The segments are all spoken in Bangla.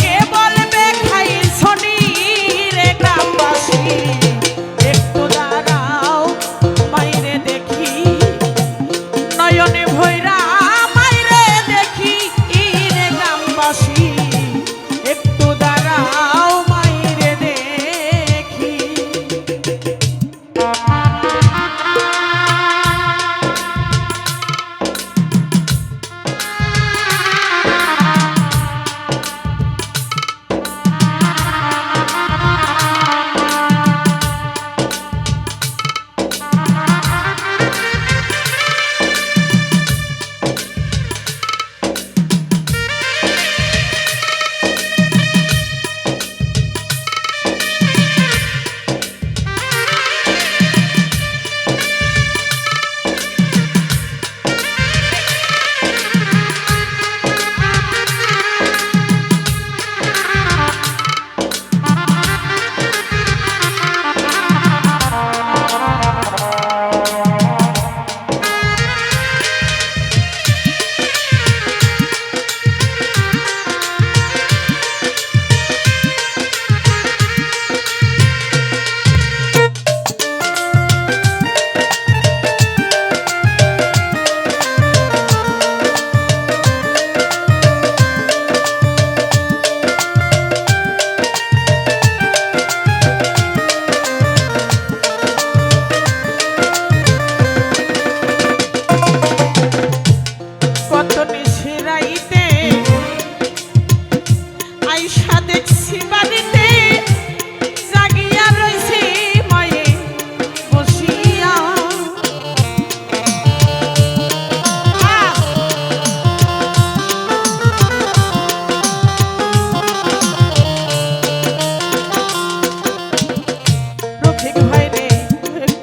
কে বলে?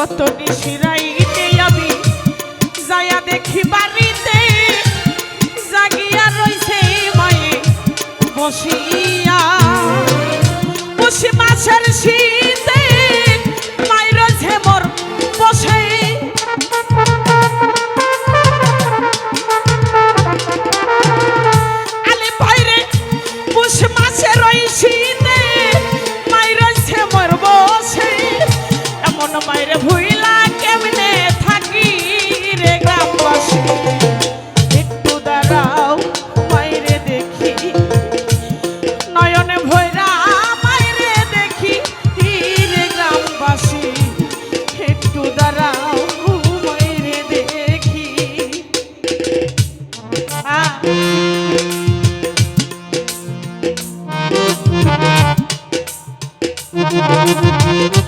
কত নিশিরাইতে আমি যায়া দেখি বাড়িতে জাগিয়া রইছে মায়ে বসিয়া। বসে মাছের শীত Música